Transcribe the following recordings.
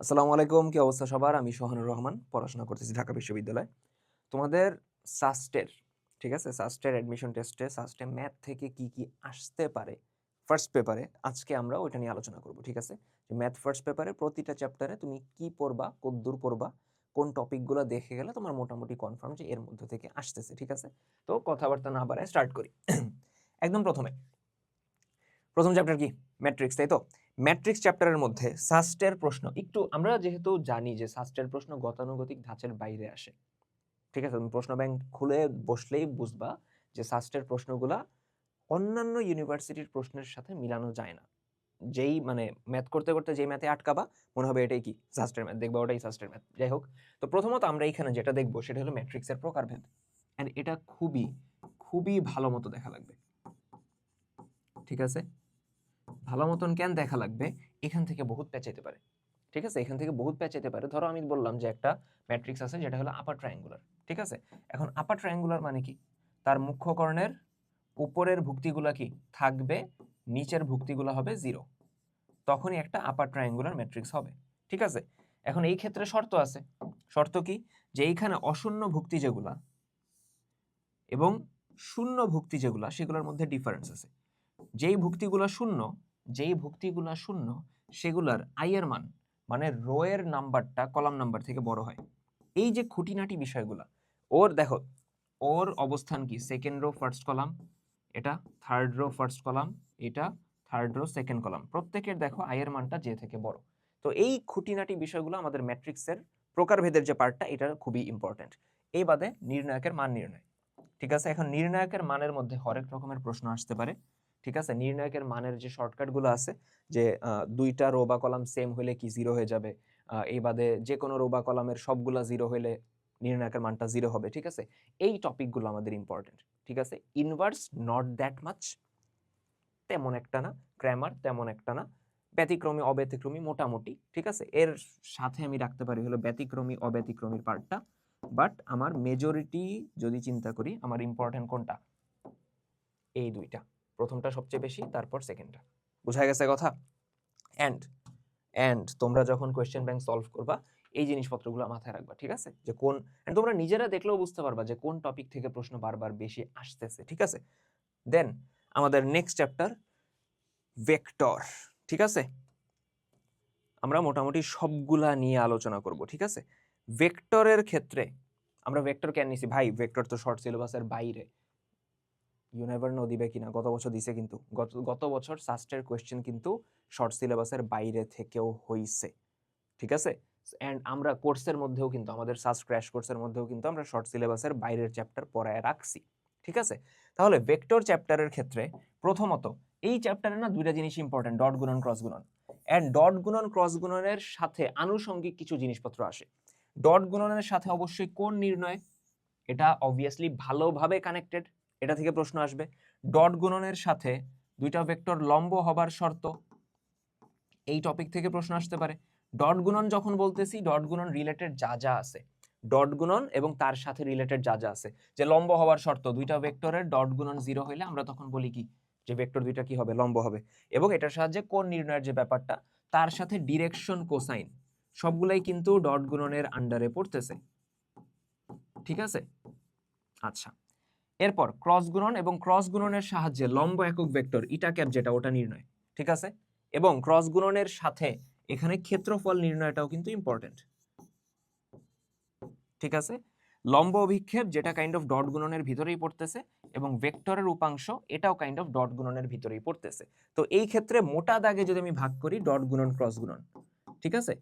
আসসালামু আলাইকুম, কি অবস্থা সবার? আমি সোহানুর রহমান, পড়াশোনা করতেছি ঢাকা বিশ্ববিদ্যালয়। তোমাদের সাস্টের ঠিক আছে? সাস্টের অ্যাডমিশন টেস্টে সাস্টে ম্যাথ থেকে কি কি আসতে পারে? ফার্স্ট পেপারে আজকে আমরা ওইটা নিয়ে আলোচনা করব, ঠিক আছে? যে ম্যাথ ফার্স্ট পেপারে প্রতিটা চ্যাপ্টারে তুমি কি পড়বা কদ্দূর পড়বা, কোন টপিকগুলো দেখে গেলে তোমার মোটামুটি কনফার্ম যে এর মধ্যে থেকে আসতেছে, ঠিক আছে? তো কথাবার্তা না বাড়ায় স্টার্ট করি। একদম প্রথমে। প্রথম চ্যাপ্টার কি? ম্যাট্রিক্স তাই তো? ম্যাট্রিক্স চ্যাপ্টারের মধ্যে সাস্টের প্রশ্ন। একটু আমরা যেহেতু জানি যে সাস্টের প্রশ্ন গতানুগতিক ধাঁচের বাইরে আসে। ঠিক আছে? তুমি প্রশ্ন ব্যাংক খুলে বসলেই বুঝবা যে সাস্টের প্রশ্নগুলা অন্যান্য ইউনিভার্সিটির প্রশ্নের সাথে মিলানো যায় না। যেই মানে ম্যাথ করতে করতে যেই ম্যাথে আটকাবা, মনে হবে এটাই কি? সাস্টের ম্যাথ দেখবা ওটাই সাস্টের ম্যাথ যাই হোক, তো প্রথমত আমরা এখানে যেটা দেখব সেটা হলো ম্যাট্রিক্সের প্রকারভেদ। অ্যান্ড এটা খুবই খুবই ভালো মতো দেখা লাগবে। ঠিক আছে? ভালো মতন কেন দেখা লাগবে? এখান থেকে বহুত প্যাচাইতে পারে। ঠিক আছে? এখান থেকে বহুত প্যাচাইতে পারে। ধরো আমি বললাম যে একটা ম্যাট্রিক্স আছে, যেটা হলো আপার ট্রায়াঙ্গুলার ঠিক আছে? এখন আপার ট্রায়াঙ্গুলার মানে কি? তার মুখ্যকর্ণের উপরের ভুক্তিগুলা কি? থাকবে, নিচের ভুক্তিগুলো হবে জিরো তখনই একটা আপার ট্রায়াঙ্গুলার ম্যাট্রিক্স হবে, ঠিক আছে? এখন এই ক্ষেত্রে শর্ত আছে। শর্ত কি? যে এইখানে অশূন্য ভুক্তি যেগুলা এবং শূন্য ভুক্তি যেগুলা, সেগুলোর মধ্যে ডিফারেন্স আছে। যেই ভুক্তিগুলো শূন্য, যেই ভুক্তিগুলো শূন্য, সেগুলার আই এর মান মানে রো এর নাম্বারটা কলাম নাম্বার থেকে বড় হয়। এই যে খুঁটিনাটি বিষয়গুলা, ওর দেখো, ওর অবস্থান কি? সেকেন্ড রো ফার্স্ট কলাম এটা থার্ড রো ফার্স্ট কলাম এটা থার্ড রো সেকেন্ড কলাম প্রত্যেকের দেখো আই এর মানটা যে থেকে বড়। তো এই খুঁটিনাটি বিষয়গুলো আমাদের ম্যাট্রিক্সের প্রকারভেদের যে পার্টটা এটা খুবই ইম্পর্টেন্ট এই বাদে নির্ণায়কের মান নির্ণয়। ঠিক আছে? এখন নির্ণায়কের মানের মধ্যে হরেক রকমের প্রশ্ন আসতে পারে। ঠিক আছে? নির্ণায়কের মানের যে শর্টকাটগুলো আছে, যে দুইটা রো বা কলাম সেম হলে কি জিরো হয়ে যাবে? এই বাদে যে কোনো রো বা কলামের সবগুলা জিরো হলে নির্ণায়কের মানটা জিরো হবে, ঠিক আছে? এই টপিকগুলো আমাদের ইম্পর্টেন্ট ঠিক আছে? ইনভার্স নট দ্যাট মাচ তেমন একটা না। গ্রামার তেমন একটা না। ব্যতিক্রমী, অব্যতিক্রমী মোটামুটি, ঠিক আছে? এর সাথে আমি রাখতে পারি হলো ব্যতিক্রমী, অব্যতিক্রমীর পার্টটা বাট আমার মেজরিটি যদি চিন্তা করি, আমার ইম্পর্টেন্ট কোনটা? এই দুইটা। প্রথমটা সবচেয়ে বেশি তারপর সেকেন্ডটা বুঝা গেছে কথা? অ্যান্ড অ্যান্ড তোমরা যখন কোয়েশ্চেন ব্যাংক সলভ করবা এই জিনিসপত্রগুলো মাথায় রাখবা ঠিক আছে? যে কোন and তোমরা নিজেরা দেখলেও বুঝতে পারবা যে কোন টপিক থেকে প্রশ্ন বারবার বেশি আসতেছে ঠিক আছে? দেন আমাদের নেক্সট চ্যাপ্টার ভেক্টর ঠিক আছে? আমরা মোটামুটি সবগুলা নিয়ে আলোচনা করব ঠিক আছে? ভেক্টরের ক্ষেত্রে আমরা ভেক্টর কেন নিছি? ভাই ভেক্টর তো শর্ট সিলেবাসের বাইরে। ইউ নেভার নো দিবে কিনা। গত বছর দিছে কিন্তু। গত গত বছর সাস্টের কোয়েশ্চেন কিন্তু শর্ট সিলেবাসের বাইরে থেকেও হইছে। ঠিক আছে? অ্যান্ড আমরা কোর্সের মধ্যেও কিন্তু, আমাদের সাস্ট ক্র্যাশ কোর্সের মধ্যেও কিন্তু আমরা শর্ট সিলেবাসের বাইরের চ্যাপ্টার পড়ায় রাখছি। ঠিক আছে? তাহলে ভেক্টর চ্যাপ্টারের ক্ষেত্রে প্রথমত, এই চ্যাপ্টারে না দুইটা জিনিস ইম্পর্টেন্ট ডট গুণন ক্রস গুণন। অ্যান্ড ডট গুণন ক্রস গুণনের সাথে আনুষঙ্গিক কিছু জিনিসপত্র আসে। ডট গুণনের সাথে অবশ্যই কোন নির্ণয়? এটা অবভিয়াসলি ভালোভাবে কানেক্টেড এটা থেকে প্রশ্ন আসবে। ডট গুণনের সাথে দুইটা ভেক্টর লম্ব হবার শর্ত এই টপিক থেকে প্রশ্ন আসতে পারে। ডট গুণন যখন বলতেছি, ডট গুণন রিলেটেড যা যা আছে। ডট গুণন এবং তার সাথে রিলেটেড যা যা আছে। যে লম্ব হওয়ার শর্ত, দুইটা ভেক্টরের ডট গুণন জিরো হইলে আমরা তখন বলি কি? যে ভেক্টর দুইটা কি হবে? লম্ব হবে। এবং এটার সাহায্যে কোন নির্ণয়ের যে ব্যাপারটা, তার সাথে ডিরেকশন কোসাইন সবগুলাই কিন্তু ডট গুণনের আন্ডারে পড়তেছে। ঠিক আছে? আচ্ছা। এরপর ক্রস গুণন এবং ক্রস গুণনের সাহায্যে লম্ব একক ভেক্টর ইটা ক্যাপ যেটা ওটা নির্ণয়, ঠিক আছে? এবং ক্রস গুণনের সাথে এখানে ক্ষেত্রফল নির্ণয়টাও কিন্তু ইম্পর্টেন্ট ঠিক আছে? লম্ব অভিক্ষেপ যেটা কাইন্ড অফ ডট গুণনের ভিতরেই পড়তেছে এবং ভেক্টরের উপাংশ এটাও কাইন্ড অফ ডট গুণনের ভিতরেই পড়তেছে। তো এই ক্ষেত্রে মোটা দাগে যদি আমি ভাগ করি ডট গুণন ক্রস গুণন, ঠিক আছে?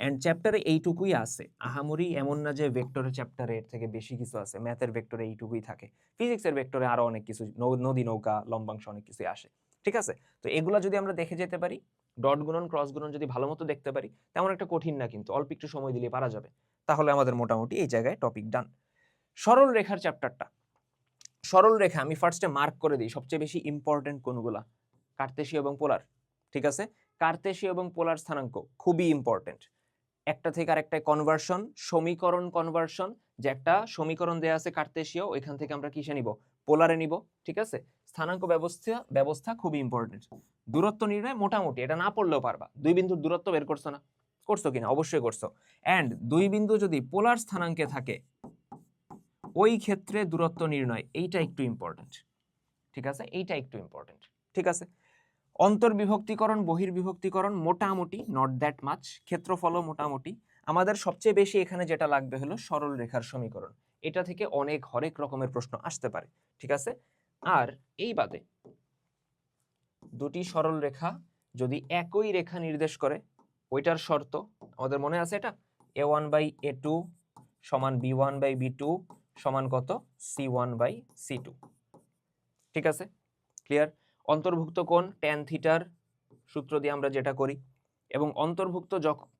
অ্যান্ড চ্যাপ্টারে এইটুকুই আছে। আহামরি এমন না যে ভেক্টরের চ্যাপ্টারে এর থেকে বেশি কিছু আছে। ম্যাথের ভেক্টরে এইটুকুই থাকে। ফিজিক্সের ভেক্টরে আরও অনেক কিছু নদী নৌকা, লম্বাংশ অনেক কিছুই আসে। ঠিক আছে? তো এগুলা যদি আমরা দেখে যেতে পারি ডট গুণন ক্রস গুণন যদি ভালো মতো দেখতে পারি, তেমন একটা কঠিন না কিন্তু, অল্প একটু সময় দিলে পারা যাবে। তাহলে আমাদের মোটামুটি এই জায়গায় টপিক ডান সরল রেখার চ্যাপ্টারটা সরল রেখা আমি ফার্স্টে মার্ক করে দিই, সবচেয়ে বেশি ইম্পর্টেন্ট কোনগুলা? কার্তেশীয় এবং পোলার। ঠিক আছে? কার্তেশীয় এবং পোলার স্থানাঙ্ক খুবই ইম্পর্টেন্ট একটা থেকে আরেকটা কনভার্সন সমীকরণ কনভার্সন যে একটা সমীকরণ দেয়া আছে কার্তেশীয়, ওইখান থেকে আমরা কিসে নিব? পোলারে নিব, ঠিক আছে? স্থানাঙ্ক ব্যবস্থা ব্যবস্থা খুবই ইম্পর্টেন্ট দূরত্ব নির্ণয় মোটামুটি, এটা না পড়লেও পারবা। দুই বিন্দুর দূরত্ব বের করছ না। করছ কিনা? অবশ্যই করছ। অ্যান্ড দুই বিন্দু যদি পোলার স্থানাঙ্কে থাকে, ওই ক্ষেত্রে দূরত্ব নির্ণয়, এইটা একটু ইম্পর্টেন্ট ঠিক আছে? এইটা একটু ইম্পর্টেন্ট ঠিক আছে? অন্তর্বিভক্তিকরণ, বহির্বিভক্তিকরণ মোটামুটি নট দ্যাট মাচ ক্ষেত্রফলও মোটামুটি। আমাদের সবচেয়ে বেশি এখানে যেটা লাগবে হলো সরল রেখার সমীকরণ। এটা থেকে অনেক, হরেক রকমের প্রশ্ন আসতে পারে, ঠিক আছে? আর এই বাদে দুটি সরল রেখা যদি একই রেখা নির্দেশ করে, ওইটার শর্ত, আমাদের মনে আছে এটা? A one by A two সমান B one by B two সমান কত? C one by C two ঠিক আছে? ক্লিয়ার অন্তর্ভুক্ত কোণ ট্যান থিটার সূত্র দিয়ে আমরা যেটা করি এবং অন্তর্ভুক্ত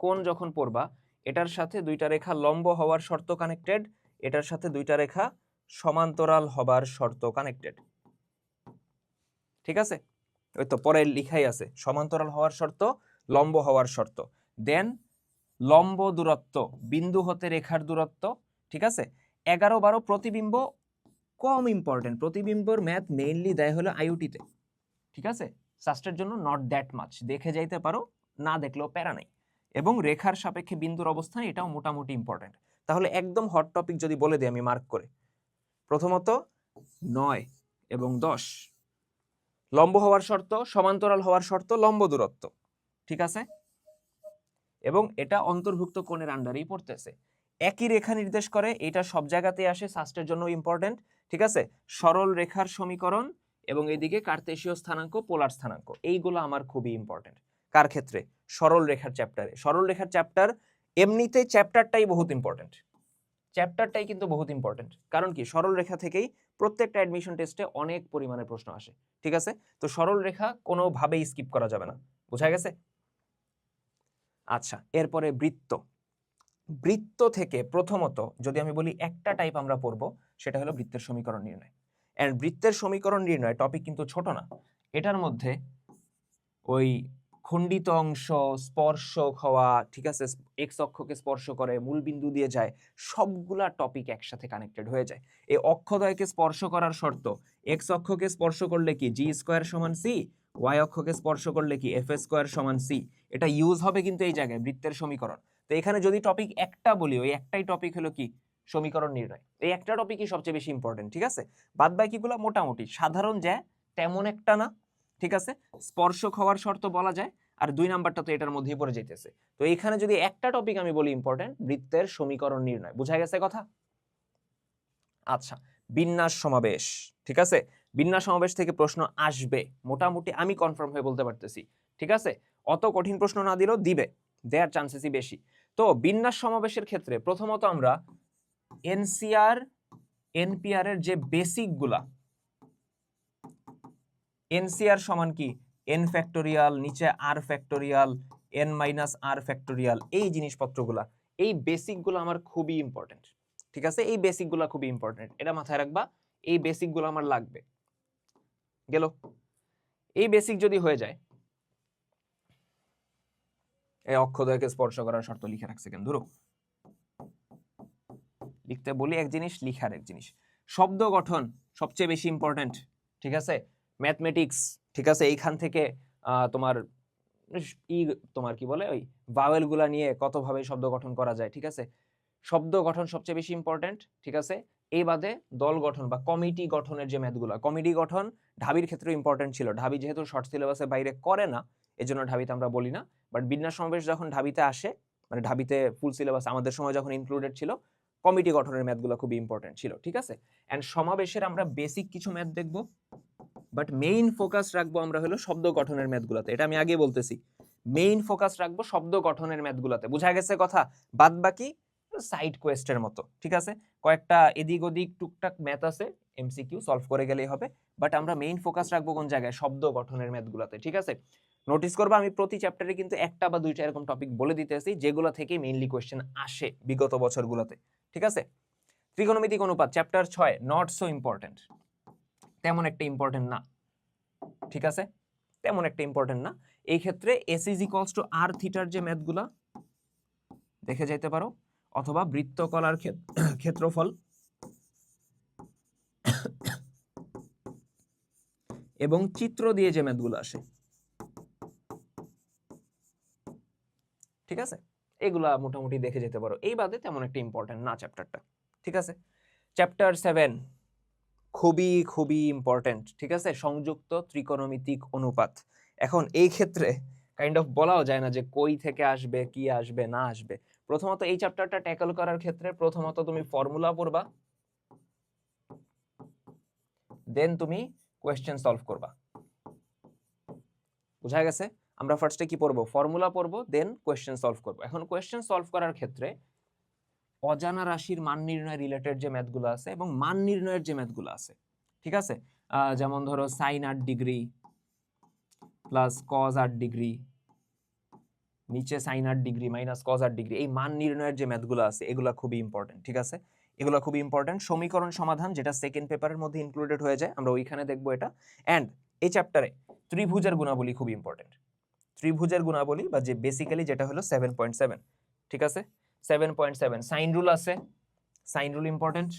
কোণ যখন পড়বা, এটার সাথে দুইটা রেখা লম্ব হওয়ার শর্ত কানেক্টেড এটার সাথে দুইটা রেখা সমান্তরাল হবার শর্ত কানেক্টেড ঠিক আছে? ওই তো পরে লিখাই আছে, সমান্তরাল হওয়ার শর্ত, লম্ব হওয়ার শর্ত। দেন লম্ব দূরত্ব, বিন্দু হতে রেখার দূরত্ব, ঠিক আছে? এগারো বারো প্রতিবিম্ব কম ইম্পর্টেন্ট প্রতিবিম্বর ম্যাথ মেইনলি দেয় হলো আইওটিতে ঠিক আছে? সাস্টের জন্য নট দ্যাট মাচ দেখে যাইতে পারো, না দেখলেও প্যারা নাই। এবং রেখার সাপেক্ষে বিন্দুর অবস্থান, এটাও মোটামুটি ইম্পর্টেন্ট তাহলে একদম হট টপিক যদি বলে দিই আমি মার্ক করে। প্রথমত, নয় এবং দশ। লম্ব হওয়ার শর্ত, সমান্তরাল হওয়ার শর্ত, লম্ব দূরত্ব। ঠিক আছে? এবং এটা অন্তর্ভুক্ত কোণের আন্ডারেই পড়তেছে। একই রেখা নির্দেশ করে, এটা সব জায়গাতে আসে সাস্টের জন্য ইম্পর্টেন্ট ঠিক আছে? সরল রেখার সমীকরণ এবং এদিকে কার্তেশীয় স্থানাঙ্ক, পোলার স্থানাঙ্ক, এইগুলো আমার খুবই ইম্পর্টেন্ট কার ক্ষেত্রে? সরল রেখার চ্যাপ্টারে সরল রেখার চ্যাপ্টার এমনিতে চ্যাপ্টারটাই বহুত ইম্পর্টেন্ট চ্যাপ্টারটাই কিন্তু বহুত ইম্পর্টেন্ট কারণ কি? সরল রেখা থেকেই প্রত্যেকটা অ্যাডমিশন টেস্টে অনেক পরিমাণে প্রশ্ন আসে। ঠিক আছে? তো সরল রেখা কোনোভাবেই স্কিপ করা যাবে না। বোঝা গেছে? আচ্ছা এরপরে বৃত্ত। বৃত্ত থেকে প্রথমত যদি আমি বলি একটা টাইপ আমরা পড়ব, সেটা হলো বৃত্তের সমীকরণ নির্ণয়। এন্ড বৃত্তের সমীকরণ নির্ণয় টপিক কিন্তু ছোট না। এটার মধ্যে ওই খণ্ডিত অংশ স্পর্শক হওয়া, ঠিক আছে এক্স অক্ষকে স্পর্শ করে, মূল বিন্দু দিয়ে যায়, সবগুলা টপিক একসাথে কানেক্টেড হয়ে যায়। এই অক্ষদয়কে স্পর্শ করার শর্ত এক্স অক্ষকে স্পর্শ করলে কি জি স্কোয়ার সমান সি ওয়াই অক্ষকে স্পর্শ করলে কি এফ স্কোয়ার সমান সি এটা ইউজ হবে কিন্তু এই জায়গায়, বৃত্তের সমীকরণ। তো এখানে যদি টপিক একটা বলি, ওই একটাই টপিক হলো কি? সমীকরণ নির্ণয়। এই একটা টপিকই সবচেয়ে বেশি ইম্পর্টেন্ট ঠিক আছে? বাদ বাকিগুলো মোটামুটি। সাধারণ যে তেমন একটা না, ঠিক আছে? স্পর্শক হওয়ার শর্ত বলা যায়, আর দুই নাম্বারটা তো এটার মধ্যেই পড়ে যাইতেছে। তো এখানে যদি একটা টপিক আমি বলি ইম্পর্টেন্ট বৃত্তের সমীকরণ নির্ণয়। বোঝা গেছে কথা? আচ্ছা বিন্যাস সমাবেশ, ঠিক আছে? বিন্যাস সমাবেশ থেকে প্রশ্ন আসবে। মোটামুটি আমি কনফার্ম হয়ে বলতে পারতেছি, ঠিক আছে? অত কঠিন প্রশ্ন না দিলেও দিবে দেয়ার চান্সেসই বেশি। তো বিন্যাস সমাবেশের ক্ষেত্রে প্রথমত আমরা এনসিআর, এনপিআর এর যে বেসিকগুলা এনসিআর সমান কি? এন ফ্যাক্টোরিয়াল নিচে R factorial N minus R factorial এই জিনিসপত্রগুলা এই বেসিকগুলো আমার খুবই ইম্পর্টেন্ট ঠিক আছে? এই বেসিকগুলো খুবই ইম্পর্টেন্ট এটা মাথায় রাখবা, এই বেসিকগুলো আমার লাগবে। গেল? এই বেসিক যদি হয়ে যায়, এই অক্ষদয়কে স্পর্শ করার শর্ত লিখে রাখছে কেন? ধরো লিখতে বলি এক জিনিস, লিখার এক জিনিস। শব্দ গঠন সবচেয়ে বেশি ইম্পর্টেন্ট ঠিক আছে? ম্যাথমেটিক্স ঠিক আছে? এইখান থেকে তোমার ই, তোমার কি বলে? ওই ভাওয়েলগুলা নিয়ে কতভাবে শব্দ গঠন করা যায়, ঠিক আছে? শব্দ গঠন সবচেয়ে বেশি ইম্পর্টেন্ট ঠিক আছে? এই বাদে দল গঠন বা কমিটি গঠনের যে ম্যাথগুলো কমিটি গঠন ঢাবির ক্ষেত্রে ইম্পর্টেন্ট ছিল। ঢাবি যেহেতু শর্ট সিলেবাসের বাইরে করে না, এজন্য ঢাবিতে আমরা বলি না। বাট বিন্যাস সমাবেশ যখন ঢাবিতে আসে মানে ঢাবিতে ফুল সিলেবাস আমাদের সময় যখন ইনক্লুডেড ছিল কমিটি গঠনের ম্যাথগুলো খুবই ইম্পর্টেন্ট ছিল, ঠিক আছে? অ্যান্ড সমাবেশের আমরা বেসিক কিছু ম্যাথ দেখব বাট মেইন ফোকাস রাখব আমরা হলো শব্দ গঠনের ম্যাথগুলোতে এটা আমি আগে বলতেছি। মেইন ফোকাস রাখব শব্দ গঠনের ম্যাথগুলোতে বোঝা গেছে কথা? বাদ বাকি সাইড কোয়েস্টের মতো, ঠিক আছে? কয়েকটা এদিক ওদিক টুকটাক ম্যাথ আছে এমসিকিউ সলভ করে গেলেই হবে বাট আমরা মেইন ফোকাস রাখব কোন জায়গায়? শব্দ গঠনের ম্যাথগুলোতে ঠিক আছে? নোটিস করব, আমি প্রতি চ্যাপ্টারে কিন্তু একটা বা দুইটা এরকম টপিক বলে দিতেছি, যেগুলো থেকে মেইনলি কোয়েশ্চেন আসে বিগত বছরগুলোতে। ঠিক আছে? ত্রিকোণমিতিক অনুপাত চ্যাপ্টার ছয় নট সো ইম্পর্টেন্ট তেমন একটা ইম্পর্টেন্ট না। ঠিক আছে? তেমন একটা ইম্পর্টেন্ট না। এই ক্ষেত্রে S is equals to R থিটার যে ম্যাথগুলা দেখে যাইতে পারো। অথবা বৃত্তকলার ক্ষেত- ক্ষেত্রফল। এবং চিত্র দিয়ে যে ম্যাথগুলো আসে। ঠিক আছে? এগুলা মোটামুটি দেখে যেতে পারো। এই বাদে তেমন একটা ইম্পর্টেন্ট না চ্যাপ্টারটা ঠিক আছে? চ্যাপ্টার সেভেন খুবই খুবই ইম্পর্টেন্ট ঠিক আছে? সংযুক্ত ত্রিকোণমিতিক অনুপাত। এখন এই ক্ষেত্রে কাইন্ড অফ বলাও যায় না যে কই থেকে আসবে, কি আসবে, না আসবে। প্রথমত এই চ্যাপ্টারটা ট্যাকল করার ক্ষেত্রে প্রথমত তুমি ফর্মুলা পড়বা। দেন তুমি কোয়েশ্চেন সলভ করবা। বোঝা গেছে? আমরা ফার্স্টে কি পড়ব? ফর্মুলা পড়ব দেন কোয়েশ্চেন সলভ করব। এখন কোয়েশ্চেন সলভ করার ক্ষেত্রে অজানা রাশির মান নির্ণয় রিলেটেড যে ম্যাথগুলো আছে এবং মান নির্ণয়ের যে ম্যাথগুলো আছে, ঠিক আছে? যেমন ধরো সাইন আট ডিগ্রি প্লাস কজ আট ডিগ্রি নিচে সাইন আট ডিগ্রি মাইনাস কজ আট ডিগ্রি এই মান নির্ণয়ের যে ম্যাথগুলো আছে, এগুলো খুবই ইম্পর্টেন্ট ঠিক আছে? এগুলো খুবই ইম্পর্টেন্ট সমীকরণ সমাধান যেটা সেকেন্ড পেপারের মধ্যে ইনক্লুডেড হয়ে যায়, আমরা ওইখানে দেখব এটা। অ্যান্ড এই চ্যাপ্টারে ত্রিভুজের গুণাবলী খুবই ইম্পর্টেন্ট ত্রিভুজের গুণাবলী বা যে বেসিক্যালি যেটা হলো সেভেন পয়েন্ট সেভেন ঠিক আছে? Seven point seven sine rule আছে। Sine rule important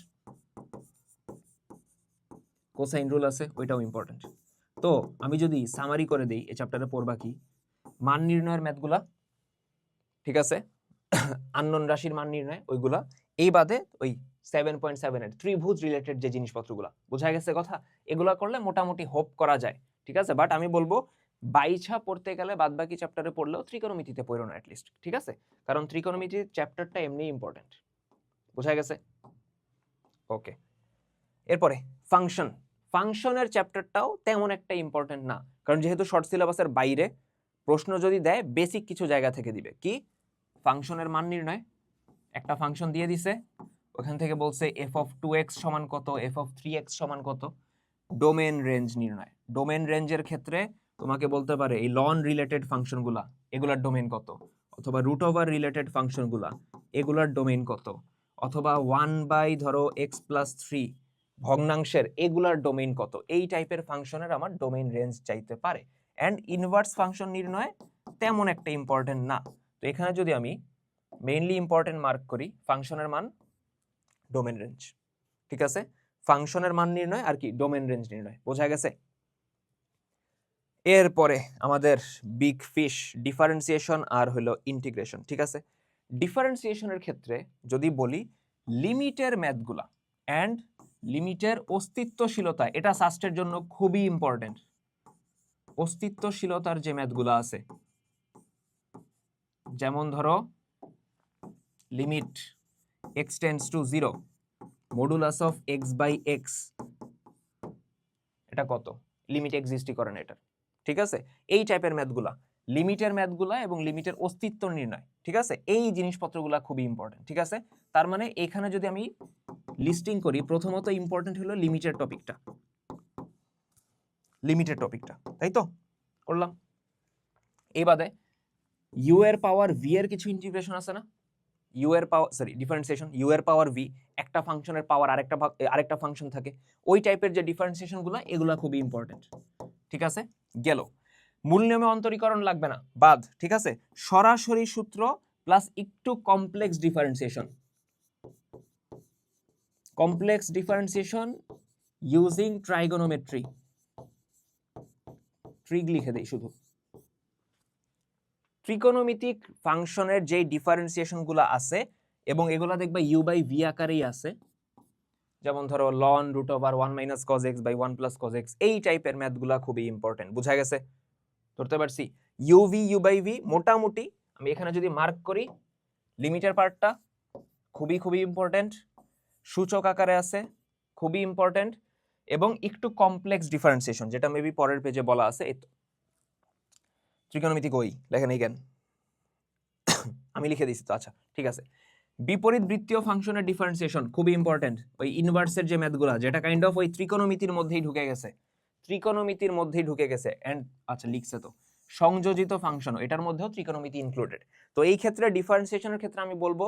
cosine rule আছে, ওইটাও ইম্পর্টেন্ট তো আমি যদি সামারি করে দিই, এই চ্যাপ্টারে পড়বা কি? মান নির্ণয়ের ম্যাথগুলা ঠিক আছে? আননোন রাশির মান নির্ণয়, ওইগুলা। এই বাদে ওই সেভেন পয়েন্ট সেভেনের ত্রিভুজ রিলেটেড যে জিনিসপত্রগুলা, বোঝা গেছে কথা? এগুলা করলে মোটামুটি হোপ করা যায়, ঠিক আছে? বাট আমি বলব বাইছা পড়তে গেলে বাদবাকি চ্যাপ্টারে পড়লেও ত্রিকোণমিতিতে পড়ো না অ্যাটলিস্ট ঠিক আছে? কারণ ত্রিকোণমিতির চ্যাপ্টারটা এমনি ইম্পর্টেন্ট বোঝা গেছে? ওকে এরপরে ফাংশন ফাংশনের চ্যাপ্টারটাও তেমন একটা ইম্পর্টেন্ট না। কারণ যেহেতু শর্ট সিলেবাসের বাইরে, প্রশ্ন যদি দেয় বেসিক কিছু জায়গা থেকে দিবে। কি? ফাংশনের মান নির্ণয়। একটা ফাংশন দিয়ে দিছে। ওখান থেকে বলছে এফ অফ টু এক্স সমান কত? এফ অফ থ্রি এক্স সমান কত? ডোমেন রেঞ্জ নির্ণয়। ডোমেন রেঞ্জের ক্ষেত্রে তোমাকে বলতে পারে, এই লন রিলেটেড ফাংশনগুলা এগুলার ডোমেন কত? অথবা রুট ওভার রিলেটেড ফাংশনগুলা এগুলার ডোমেন কত? অথবা ওয়ান বাই ধরো এক্স প্লাস থ্রি ভগ্নাংশের এগুলার ডোমেইন কত? এই টাইপের ফাংশনের আমার ডোমেইন রেঞ্জ চাইতে পারে। অ্যান্ড ইনভার্স ফাংশন নির্ণয় তেমন একটা ইম্পর্টেন্ট না। তো এখানে যদি আমি মেইনলি ইম্পর্টেন্ট মার্ক করি ফাংশনের মান ডোমেন রেঞ্জ ঠিক আছে? ফাংশনের মান নির্ণয় আর কি ডোমেন রেঞ্জ নির্ণয়, বোঝা গেছে? এরপরে আমাদের বিগ ফিশ ডিফারেন্সিয়েশন আর হলো ইন্টিগ্রেশন ঠিক আছে? ডিফারেন্সিয়েশনের ক্ষেত্রে যদি বলি লিমিটের ম্যাথগুলা অ্যান্ড লিমিটের অস্তিত্বশীলতা, এটা সাস্টের জন্য খুবই ইম্পর্টেন্ট অস্তিত্বশীলতার যে ম্যাথগুলো আছে, যেমন ধরো limit x tends to zero modulus of x by x এটা কত? লিমিট এক্সিস্টই করে না এটার ঠিক আছে? এই টাইপের ম্যাথগুলা লিমিটের ম্যাথগুলা এবং লিমিটের অস্তিত্ব নির্ণয়। ঠিক আছে? এই জিনিসপত্রগুলা খুবই ইম্পর্টেন্ট ঠিক আছে? তার মানে এখানে যদি আমি লিস্টিং করি, প্রথমত ইম্পর্টেন্ট হলো লিমিটের টপিকটা লিমিটের টপিকটা তাই তো? করলাম। এই বাদে ইউ এর পাওয়ার ভি এর কিছু ইন্টিগ্রেশন আছে না? ইউ এর পাওয়ার সরি ডিফারেন্সিয়েশন ইউ এর পাওয়ার ভি একটা ফাংশনের পাওয়ার আরেকটা আরেকটা ফাংশন থাকে। ওই টাইপের যে ডিফারেন্সিয়েশনগুলো এগুলো খুবই ইম্পর্টেন্ট ঠিক আছে? গেল। মূল নিয়মে অন্তরীকরণ লাগবে না। বাদ, ঠিক আছে? সরাসরি সূত্র প্লাস একটু complex differentiation complex differentiation using trigonometry trig লিখে দেই শুধু। ত্রিকোণমিতিক ফাংশনের যেই ডিফারেন্সিয়েশনগুলো আছে, এবং এগুলা দেখবা ইউ বাই ভি আকারেই আছে যেমন ধরো ln root over one minus cos x by one plus cos x এই টাইপের ম্যাথগুলা খুবই ইম্পর্টেন্ট বুঝা গেছে? ধরতে পারছি? U v u by v মোটামুটি, আমি এখানে যদি মার্ক করি লিমিটের পার্টটা খুবই খুবই ইম্পর্টেন্ট সূচক আকারে আছে, খুবই ইম্পর্টেন্ট এবং একটু কমপ্লেক্স ডিফারেন্সিয়েশন যেটা মেবি পরের পেজে বলা আছে এই তো। ত্রিকোণমিতিক ওই লেখেন এই জ্ঞান আমি লিখে দিছি তো আচ্ছা ঠিক আছে। বিপরীত বৃত্তীয় ফাংশনের ডিফারেন্সিয়েশন খুবই ইম্পর্টেন্ট ওই ইনভার্সের যে ম্যাথগুলো যেটা কাইন্ড অফ ওই ত্রিকোণমিতির মধ্যেই ঢুকে গেছে। ত্রিকোণমিতির মধ্যেই ঢুকে গেছে। অ্যান্ড আচ্ছা লিখছে তো। সংযোজিত ফাংশন এটার মধ্যেও ত্রিকোণমিতি ইনক্লুডেড তো এই ক্ষেত্রে ডিফারেন্সিয়েশনের ক্ষেত্রে আমি বলব,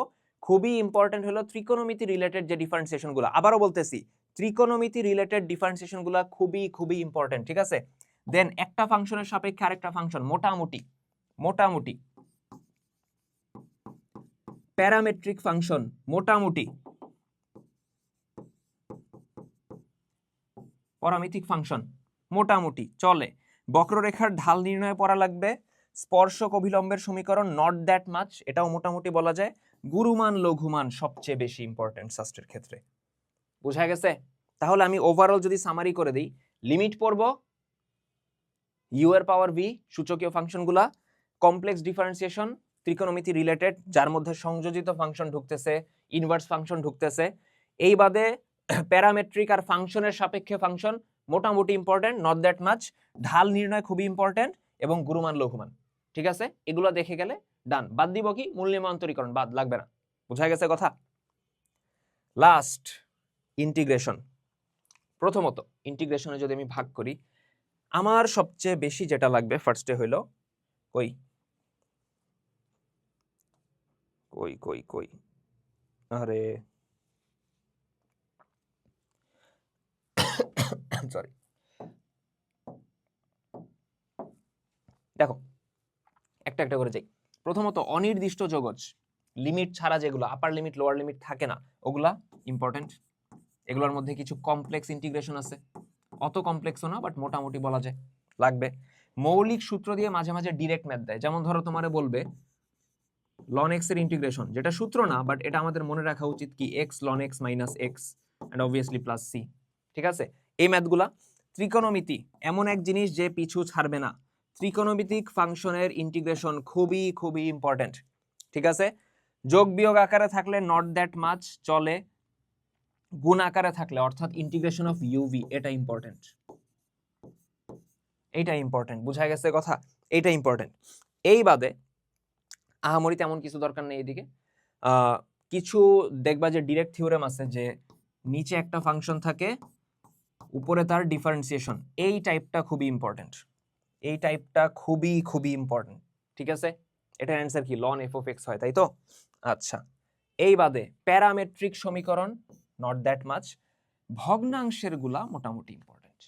খুবই ইম্পর্টেন্ট হলো ত্রিকোণমিতি রিলেটেড যে ডিফারেন্সিয়েশনগুলো। আবারও বলতেছি, ত্রিকোণমিতি রিলেটেড ডিফারেন্সিয়েশনগুলো খুবই খুবই ইম্পর্টেন্ট ঠিক আছে? দেন একটা ফাংশনের সাপেক্ষে আরেকটা ফাংশন মোটামুটি মোটামুটি। প্যারামেট্রিক ফাংশন, মোটামুটি। পরামিতিক ফাংশন, মোটামুটি, চলে। বক্ররেখার ঢাল নির্ণয় পড়া লাগবে। স্পর্শক অভিলম্বের সমীকরণ নট দ্যাট মাচ এটাও মোটামুটি বলা যায়। গুরুমান, লঘুমান সবচেয়ে বেশি ইম্পর্টেন্ট সাস্টের ক্ষেত্রে। বোঝা গেছে? তাহলে আমি ওভারঅল যদি সামারি করে দিই লিমিট পড়ব ইউ এর পাওয়ার ভি সূচকীয় ফাংশনগুলা কমপ্লেক্স ডিফারেন্সিয়েশন ত্রিকোণমিতি রিলেটেড যার মধ্যে সংযোজিত ফাংশন ঢুকতেছে ইনভার্স ফাংশন ঢুকতেছে। এই বাদে প্যারামেট্রিক আর ফাংশনের সাপেক্ষে ফাংশন মোটামুটি ইম্পর্টেন্ট নট দ্যাট মাচ ঢাল নির্ণয় খুবই ইম্পর্টেন্ট এবং গুরুমান লঘুমান। ঠিক আছে? এগুলো দেখে গেলে ডান বাদ দিব কি? মূল নিয়মান্তরীকরণ বাদ, লাগবে না। বোঝা গেছে কথা? লাস্ট ইন্টিগ্রেশন প্রথমত ইন্টিগ্রেশনে যদি আমি ভাগ করি, আমার সবচেয়ে বেশি যেটা লাগবে ফার্স্টে হইল, কই? কই কই কই? আরে। সরি দেখো, একটা একটা করে যাই। প্রথমত অনির্দিষ্ট জগজ লিমিট ছাড়া যেগুলো আপার লিমিট লোয়ার লিমিট থাকে না, ওগুলা ইম্পর্টেন্ট এগুলোর মধ্যে কিছু কমপ্লেক্স ইন্টিগ্রেশন আছে। অত কমপ্লেক্সও না বাট মোটামুটি বলা যায়। লাগবে। মৌলিক সূত্র দিয়ে মাঝে মাঝে ডিরেক্ট ম্যাথ দেয়। যেমন ধরো তোমারে বলবে লন এক্সের ইন্টিগ্রেশন যেটা সূত্র না বাট এটা আমাদের মনে রাখা উচিত কি x ln x minus x and obviously plus c ঠিক আছে? এই ম্যাথগুলা ত্রিকোণমিতি এমন এক জিনিস যে পিছু ছাড়বে না। ত্রিকোণমিতিক ফাংশনের ইন্টিগ্রেশন খুবই খুবই ইম্পর্টেন্ট ঠিক আছে? যোগ বিয়োগ আকারে থাকলে নট দ্যাট মাচ চলে, গুণ আকারে থাকলে, অর্থাৎ ইন্টিগ্রেশন অফ ইউভি এটা ইম্পর্টেন্ট এইটা ইম্পর্টেন্ট বুঝা গেছে কথা? এইটা ইম্পর্টেন্ট এই বাদে আহামরি তেমন কিছু দরকার নেই এদিকে। কিছু দেখবা যে ডিরেক্ট থিওরেম আছে যে নিচে একটা ফাংশন থাকে, উপরে তার ডিফারেন্সিয়েশন এই টাইপটা খুবই ইম্পর্টেন্ট এই টাইপটা খুবই খুবই ইম্পর্টেন্ট ঠিক আছে? এটার অ্যান্সার কি? লন এফ অফ এক্স হয়, তাই তো? আচ্ছা। এই বাদে প্যারামেট্রিক সমীকরণ নট দ্যাট মাচ ভগ্নাংশেরগুলা মোটামুটি ইম্পর্টেন্ট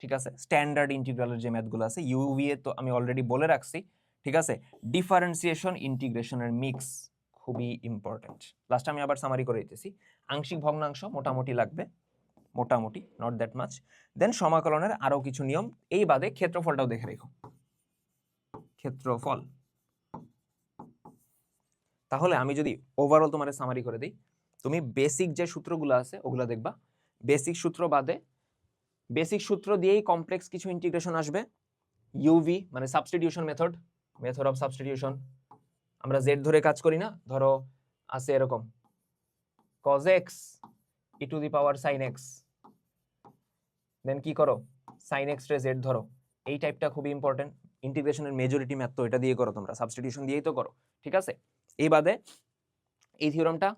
ঠিক আছে? স্ট্যান্ডার্ড ইন্টিগ্রালের যে ম্যাথগুলো আছে ইউভি এ তো আমি অলরেডি বলে রাখছি। ঠিক আছে? ডিফারেন্সিয়েশন ইন্টিগ্রেশনের মিক্স খুবই ইম্পর্টেন্ট লাস্ট আমি আবার সামারি করে দিতেছি। আংশিক ভগ্নাংশ মোটামুটি লাগবে, মোটামুটি নট দ্যাট মাচ দেন সমাকলনের আরও কিছু নিয়ম, এই বাদে ক্ষেত্রফলটাও দেখে রেখো। ক্ষেত্রফল। তাহলে আমি যদি ওভারঅল তোমার সামারি করে দিই, তুমি বেসিক যে সূত্রগুলো আছে, ওগুলো দেখবা। বেসিক সূত্র বাদে বেসিক সূত্র দিয়েই কমপ্লেক্স কিছু ইন্টিগ্রেশন আসবে। ইউভি মানে substitution method method of substitution আমরা জেড ধরে কাজ করি না, ধরো আছে এরকম। cos x e to the power sin x then কি করো? sin x রে z ধরো। এই টাইপটা খুবই ইম্পর্টেন্ট ইন্টিগ্রেশনের মেজরিটি ম্যাথ তো এটা দিয়ে করো তোমরা। সাবস্টিটিউশন দিয়েই তো করো। ঠিক আছে? এই বাদে এই থিওরামটা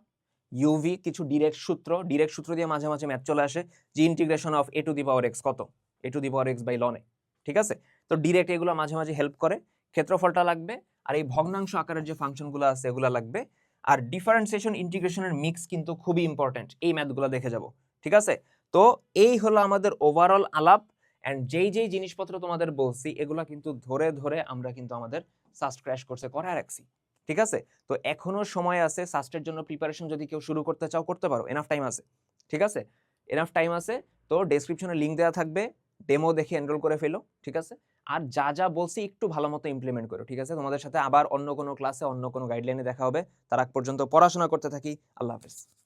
ইউভি কিছু ডিরেক্ট সূত্র ডিরেক্ট সূত্র দিয়ে মাঝে মাঝে ম্যাথ চলে আসে যে integration of a to the power x কত? A to the power x by লনে ঠিক আছে? তো ডিরেক্ট এগুলো মাঝে মাঝে হেল্প করে। ক্ষেত্রফলটা লাগবে, আর এই ভগ্নাংশ আকারের যে ফাংশনগুলো আছে এগুলো লাগবে। আর ডিফারেন্সিয়েশন ইন্টিগ্রেশনের মিক্স কিন্তু খুবই ইম্পর্টেন্ট এই ম্যাথগুলো দেখে যাব, ঠিক আছে? তো এই হলো আমাদের ওভারঅল আলাপ অ্যান্ড যেই যেই জিনিসপত্র তোমাদের বলছি, এগুলা কিন্তু ধরে ধরে আমরা কিন্তু আমাদের সাস্ট ক্র্যাশ কোর্সে করায় রাখছি, ঠিক আছে? তো এখনও সময় আছে সাস্টের জন্য প্রিপারেশন যদি কেউ শুরু করতে চাও, করতে পারো এনাফ টাইম আছে, ঠিক আছে? এনাফ টাইম আছে, তো ডেসক্রিপশনে লিঙ্ক দেওয়া থাকবে ডেমো দেখে এনরোল করে ফেলো, ঠিক আছে? আর যা যা বলছি একটু ভালো মতো ইমপ্লিমেন্ট করো, ঠিক আছে? তোমাদের সাথে আবার অন্য কোনো ক্লাসে অন্য কোনো গাইডলাইনে দেখা হবে। তার আগ পর্যন্ত পড়াশোনা করতে থাকি। আল্লাহ হাফেজ।